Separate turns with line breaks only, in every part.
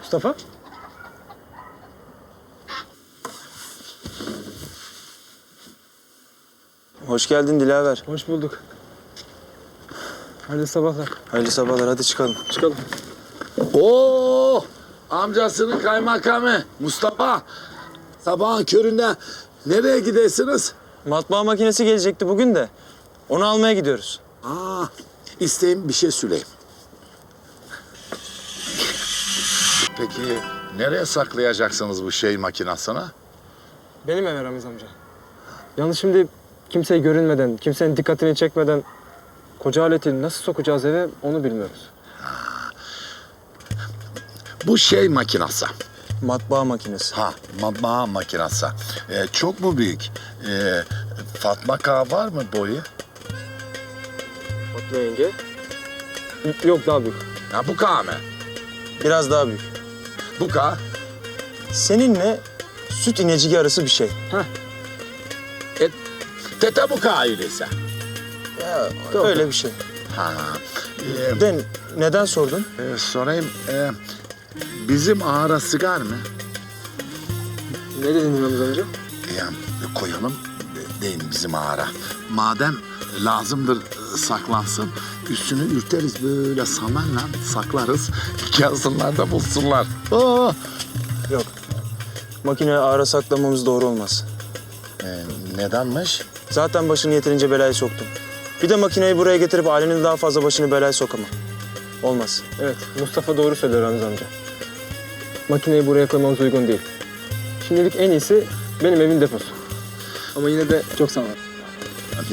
Mustafa?
Hoş geldin Dilaver.
Hoş bulduk. Hayırlı sabahlar.
Hayırlı sabahlar hadi çıkalım.
Çıkalım.
Oo, amcasının kaymakamı Mustafa. Sabahın köründe nereye gidesiniz?
Matbaa makinesi gelecekti bugün de. Onu almaya gidiyoruz.
Aa, isteyeyim bir şey söyleyeyim. Peki nereye saklayacaksınız bu şey makinasını?
Benim eve Ramiz amca. Yalnız şimdi kimseye görünmeden, kimsenin dikkatini çekmeden koca aleti nasıl sokacağız eve onu bilmiyoruz.
Bu şey makinası.
Matbaa makinesi.
Ha, matbaa makinası. Ee, çok mu büyük? Ee, Fatma K var mı boyu?
Fatma yenge. Yok daha büyük.
Ha, bu K mı?
Biraz daha büyük.
Bu K.
Seninle süt inecigi arası bir şey.
E, tete bu K öyleyse.
Ya, öyle bir şey.
Ha, ee,
De neden sordun?
e, sorayım. e, bizim ağara sigar mı?
Ne dedin Ramiz amca?
Yani koyalım e, deyin bizim ağara. Madem lazımdır e, saklansın, üstünü ürteriz böyle samanla saklarız. Gelsinler de bulsunlar. Aa,
Yok. Makineyi ağra saklamamız doğru olmaz.
e, nedenmiş?
Zaten başını yeterince belaya soktum. Bir de makineyi buraya getirip ailenin daha fazla başını belaya sokamam. Olmaz.
Evet, Mustafa doğru söylüyor Ramiz amca. Makineyi buraya koymamız uygun değil. Şimdilik en iyisi benim evin deposu. Ama yine de çok sağ ol.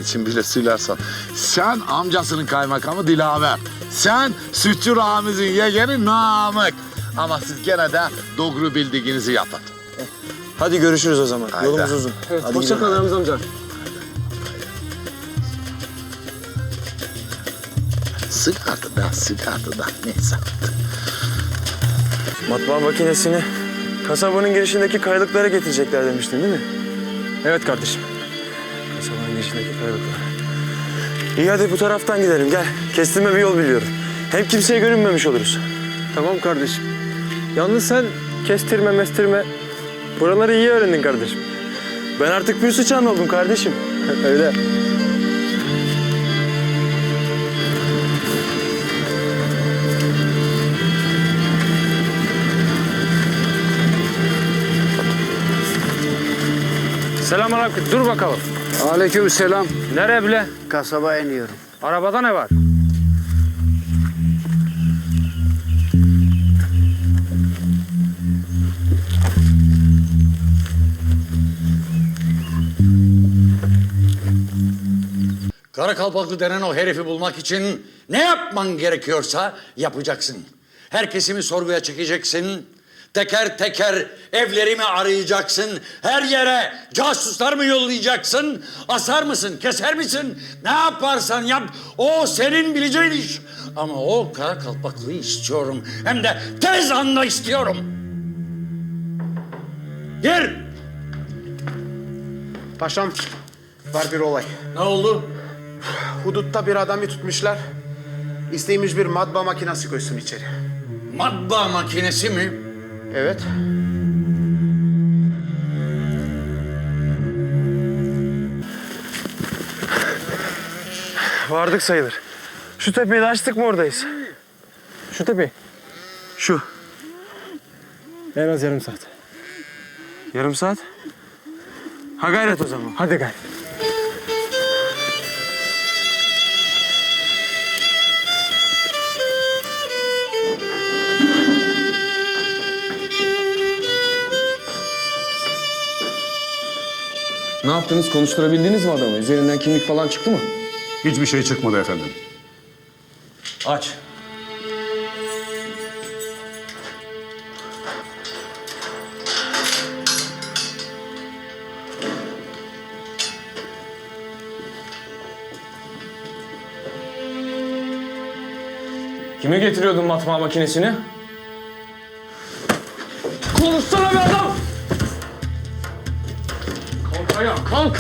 İçin bile söylersen. Sen amcasının kaymakamı Dilaver. Sen Sütçü Ramiz'in yeğeni Namık. Ama siz gene de doğru bildiğinizi yapın.
Hadi görüşürüz o zaman.
Haydi.
Yolumuz uzun.
Evet,
Hadi
hoşça kal Ramiz amca.
Sigardı da, sigardı da. Neyse.
Matbaa makinesini kasabanın girişindeki kayalıklara getirecekler demiştin değil mi?
Evet kardeşim.
Girişindeki kayalıklar. İyi hadi bu taraftan gidelim gel. Kestirme bir yol biliyorum. Hem kimseye görünmemiş oluruz.
Tamam kardeşim. Yalnız sen kestirme mestirme buraları iyi öğrendin kardeşim.
Ben artık bir sıçan oldum kardeşim.
Öyle.
Selamünaleyküm. Dur bakalım.
Aleyküm selam.
Nereye bile?
Kasaba iniyorum.
Arabada ne var?
Kara kalpaklı denen o herifi bulmak için ne yapman gerekiyorsa yapacaksın. Herkesimi sorguya çekeceksin. Teker teker evlerimi arayacaksın. Her yere casuslar mı yollayacaksın? Asar mısın, keser misin? Ne yaparsan yap o senin bileceğin iş. Ama o kara kalpaklıyı istiyorum. Hem de tez anda istiyorum. Gir.
Paşam var bir olay.
Ne oldu?
Hudutta bir adamı tutmuşlar. İsteymiş bir matbaa makinesi koysun içeri.
Matbaa makinesi mi?
Evet.
Vardık sayılır. Şu tepeyi de açtık mı oradayız?
Şu tepe.
Şu.
En az yarım saat.
Yarım saat. Ha gayret o zaman.
Hadi gel.
Ne yaptınız? Konuşturabildiniz mi adamı? Üzerinden kimlik falan çıktı mı?
Hiçbir şey çıkmadı efendim.
Aç.
Kime getiriyordun matbaa makinesini? Konuşsana be adam! Ayağa, kalk!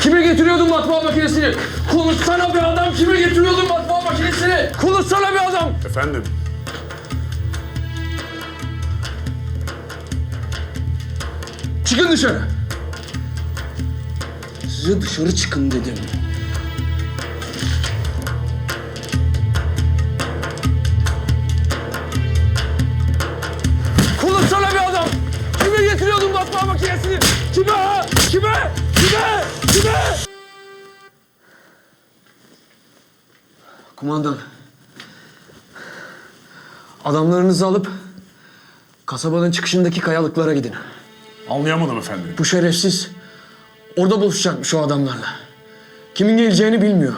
Kime getiriyordun matbaa makinesini? Konuşsana bir adam kime getiriyordun matbaa makinesini? Konuşsana bir adam.
Efendim,
Çıkın dışarı. Size dışarı çıkın dedim. Kumandan. Adamlarınızı alıp kasabanın çıkışındaki kayalıklara gidin.
anlayamadım efendim.
Bu şerefsiz orada buluşacakmış o adamlarla. Kimin geleceğini bilmiyor.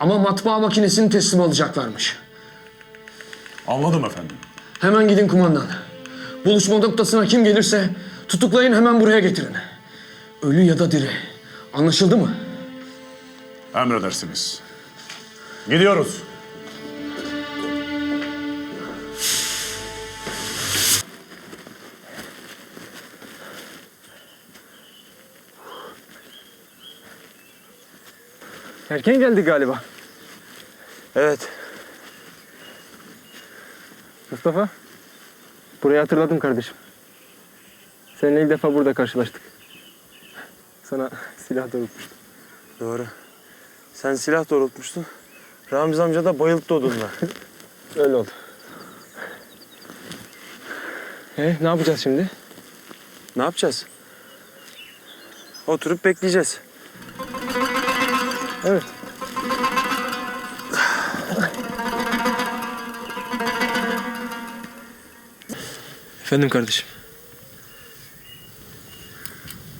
Ama matbaa makinesini teslim alacaklarmış.
Anladım efendim.
Hemen gidin kumandan. Buluşma noktasına kim gelirse tutuklayın hemen buraya getirin. Ölü ya da diri. Anlaşıldı mı?
Emredersiniz. Gidiyoruz.
Erken geldik galiba.
Evet.
Mustafa. Burayı hatırladım kardeşim. Seninle ilk defa burada karşılaştık. Sana silah doğrultmuştum.
Doğru. Sen silah doğrultmuştun. Ramiz amca da bayılttı odunla.
Öyle oldu. E, ne yapacağız şimdi?
ne yapacağız? Oturup bekleyeceğiz.
Evet.
Efendim kardeşim.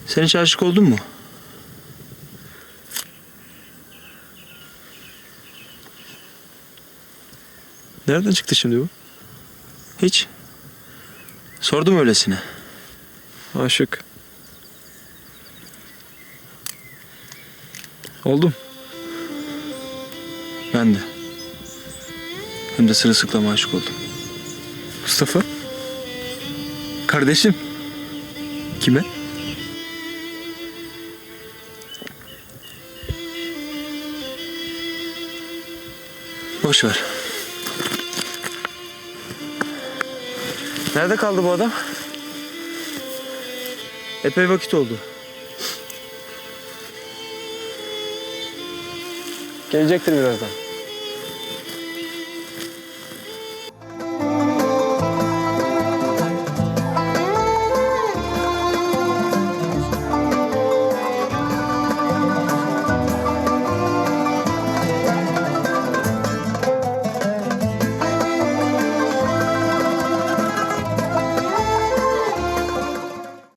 Sen hiç aşık oldun mu? Nereden çıktı şimdi bu? Hiç. Sordum öylesine.
Aşık. Oldum.
Ben de. Hem de sırılsıklam aşık oldum.
Mustafa.
Kardeşim. Kime? Boş ver. Nerede kaldı bu adam? Epey vakit oldu.
Gelecektir birazdan.